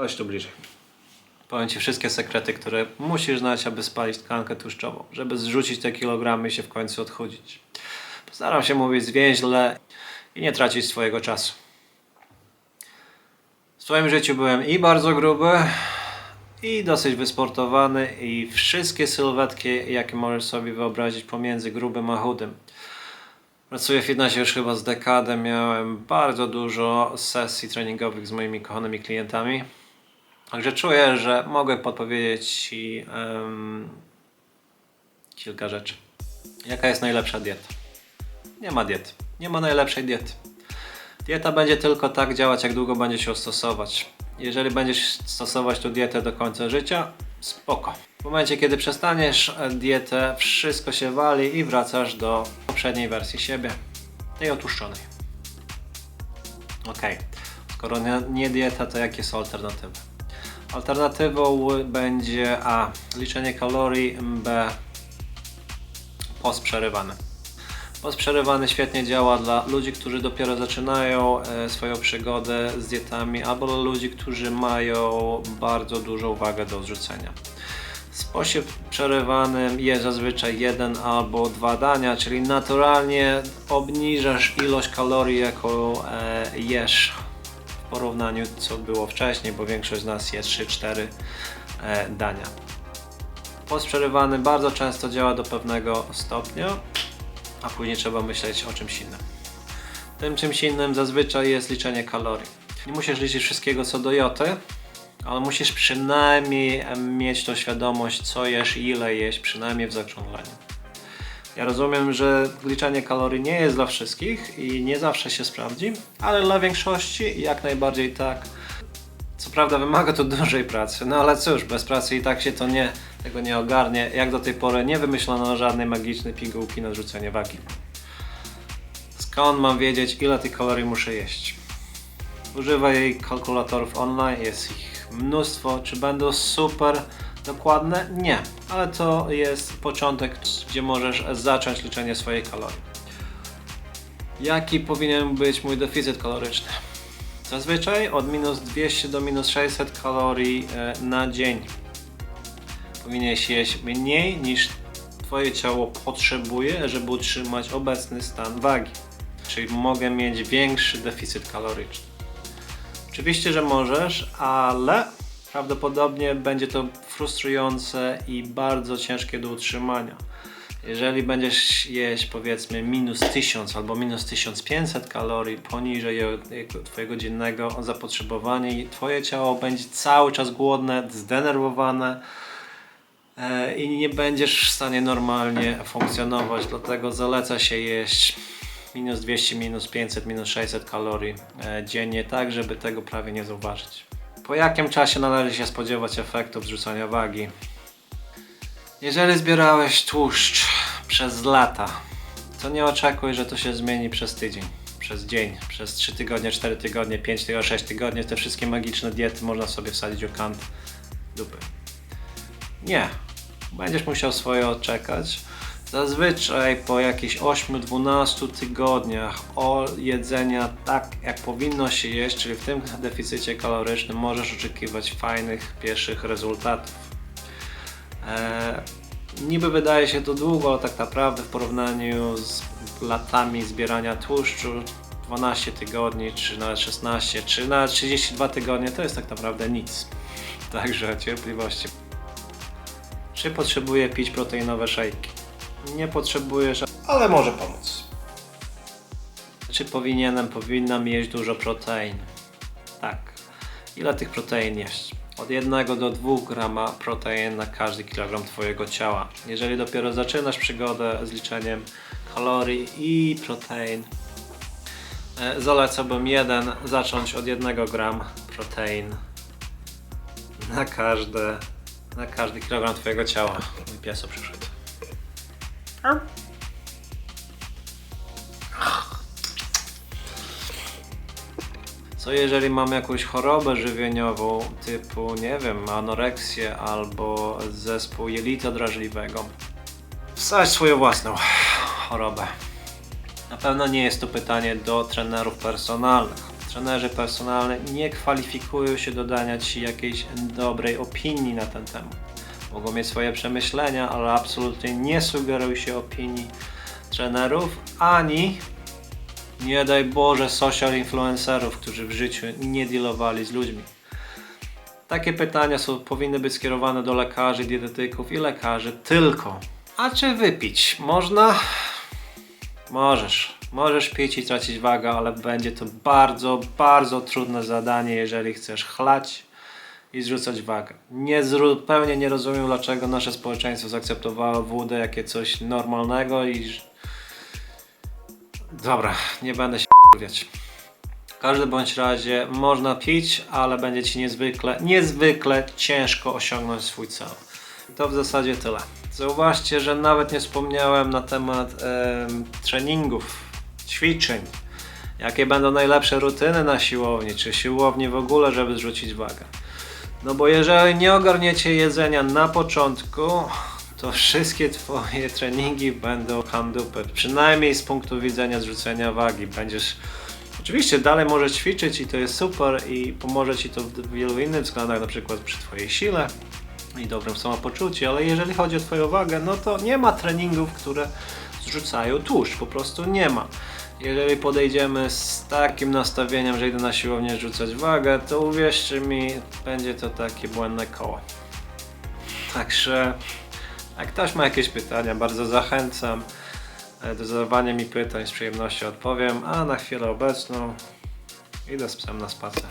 Chodź tu bliżej. Powiem Ci wszystkie sekrety, które musisz znać, aby spalić tkankę tłuszczową, żeby zrzucić te kilogramy i się w końcu odchudzić. Postaram się mówić zwięźle i nie tracić swojego czasu. W swoim życiu byłem i bardzo gruby, i dosyć wysportowany, i wszystkie sylwetki, jakie możesz sobie wyobrazić pomiędzy grubym a chudym. Pracuję w fitnessie już chyba z dekadę. Miałem bardzo dużo sesji treningowych z moimi kochanymi klientami. Także czuję, że mogę podpowiedzieć Ci em, kilka rzeczy. Jaka jest najlepsza dieta? Nie ma diety. Nie ma najlepszej diety. Dieta będzie tylko tak działać, jak długo będziesz ją stosować. Jeżeli będziesz stosować tę dietę do końca życia, spoko. W momencie, kiedy przestaniesz e, dietę, wszystko się wali i wracasz do poprzedniej wersji siebie, tej otuszczonej. Ok, skoro nie dieta, to jakie są alternatywy? Alternatywą będzie A. Liczenie kalorii, B. Post przerywany. Post przerywany świetnie działa dla ludzi, którzy dopiero zaczynają e, swoją przygodę z dietami, albo dla ludzi, którzy mają bardzo dużą wagę do zrzucenia. Sposób przerywany jest zazwyczaj jeden albo dwa dania, czyli naturalnie obniżasz ilość kalorii, jaką e, jesz porównaniu co było wcześniej, bo większość z nas je 3-4 e, dania. Post przerywany bardzo często działa do pewnego stopnia, a później trzeba myśleć o czymś innym. Tym czymś innym zazwyczaj jest liczenie kalorii. Nie musisz liczyć wszystkiego co do joty, ale musisz przynajmniej mieć tą świadomość, co jesz i ile jeść, przynajmniej w zaokrągleniu. Ja rozumiem, że liczenie kalorii nie jest dla wszystkich i nie zawsze się sprawdzi, ale dla większości jak najbardziej tak. Co prawda wymaga to dużej pracy, no ale cóż, bez pracy i tak się to nie, tego nie ogarnie. Jak do tej pory nie wymyślono żadnej magicznej pigułki na zrzucenie wagi. Skąd mam wiedzieć, ile tych kalorii muszę jeść? Używaj kalkulatorów online, jest ich mnóstwo. Czy będą super dokładne? Nie, ale to jest początek, gdzie możesz zacząć liczenie swojej kalorii. Jaki powinien być mój deficyt kaloryczny? Zazwyczaj od minus 200 do minus 600 kalorii e, na dzień. Powinieneś jeść mniej niż Twoje ciało potrzebuje, żeby utrzymać obecny stan wagi. Czyli mogę mieć większy deficyt kaloryczny. Oczywiście, że możesz, ale prawdopodobnie będzie to frustrujące i bardzo ciężkie do utrzymania. Jeżeli będziesz jeść powiedzmy minus 1000 albo minus 1500 kalorii poniżej jego- Twojego dziennego zapotrzebowania i Twoje ciało będzie cały czas głodne, zdenerwowane e, i nie będziesz w stanie normalnie funkcjonować, dlatego zaleca się jeść minus 200, minus 500, minus 600 kalorii e, dziennie, tak żeby tego prawie nie zauważyć. Po jakim czasie należy się spodziewać efektów zrzucania wagi? Jeżeli zbierałeś tłuszcz przez lata, to nie oczekuj, że to się zmieni przez tydzień, przez dzień, przez 3 tygodnie, 4 tygodnie, 5 tygodni, 6 tygodni. Te wszystkie magiczne diety można sobie wsadzić o kant dupy. Nie. Będziesz musiał swoje odczekać. Zazwyczaj po jakichś 8-12 tygodniach o jedzenia tak jak powinno się jeść, czyli w tym deficycie kalorycznym możesz oczekiwać fajnych pierwszych rezultatów. E, niby wydaje się to długo, ale tak naprawdę w porównaniu z latami zbierania tłuszczu 12 tygodni, czy nawet 16, czy nawet 32 tygodnie to jest tak naprawdę nic. Także cierpliwości. Czy potrzebuję pić proteinowe szejki? Nie potrzebujesz, ale może pomóc. Czy powinienem, powinnam jeść dużo protein? Tak. Ile tych protein jeść? Od 1 do 2 grama protein na każdy kilogram Twojego ciała. Jeżeli dopiero zaczynasz przygodę z liczeniem kalorii i protein, e, zalecałbym jeden, zacząć od 1 gram protein na każde, na każdy kilogram Twojego ciała. Mój pies przyszedł. Co jeżeli mam jakąś chorobę żywieniową typu, nie wiem, anoreksję albo zespół jelita drażliwego? Wsadź swoją własną chorobę. Na pewno nie jest to pytanie do trenerów personalnych. trenerzy personalni nie kwalifikują się do dania Ci jakiejś dobrej opinii na ten temat. Mogą mieć swoje przemyślenia, ale absolutnie nie sugeruj się opinii trenerów, ani nie daj Boże social influencerów, którzy w życiu nie dealowali z ludźmi. Takie pytania są, powinny być skierowane do lekarzy, dietetyków i lekarzy tylko. A czy wypić można? Możesz. Możesz pić i tracić wagę, ale będzie to bardzo, bardzo trudne zadanie, jeżeli chcesz chlać i zrzucać wagę. Nie, zupełnie nie rozumiem, dlaczego nasze społeczeństwo zaakceptowało wódę jako coś normalnego i... Dobra, nie będę się mówić. W każdym bądź razie można pić, ale będzie Ci niezwykle, niezwykle ciężko osiągnąć swój cel. To w zasadzie tyle. Zauważcie, że nawet nie wspomniałem na temat em, treningów, ćwiczeń. Jakie będą najlepsze rutyny na siłowni, czy siłowni w ogóle, żeby zrzucić wagę. No bo jeżeli nie ogarniecie jedzenia na początku, to wszystkie Twoje treningi będą handupy. Przynajmniej z punktu widzenia zrzucenia wagi. Będziesz Oczywiście dalej możesz ćwiczyć i to jest super i pomoże Ci to w wielu innych względach, na przykład przy Twojej sile i dobrym samopoczuciu, ale jeżeli chodzi o Twoją wagę, no to nie ma treningów, które zrzucają tłuszcz, po prostu nie ma. Jeżeli podejdziemy z takim nastawieniem, że idę na siłownię rzucać wagę, to uwierzcie mi, będzie to takie błędne koło. Także jak ktoś ma jakieś pytania, bardzo zachęcam e, do zadawania mi pytań, z przyjemnością odpowiem, a na chwilę obecną idę z psem na spacer.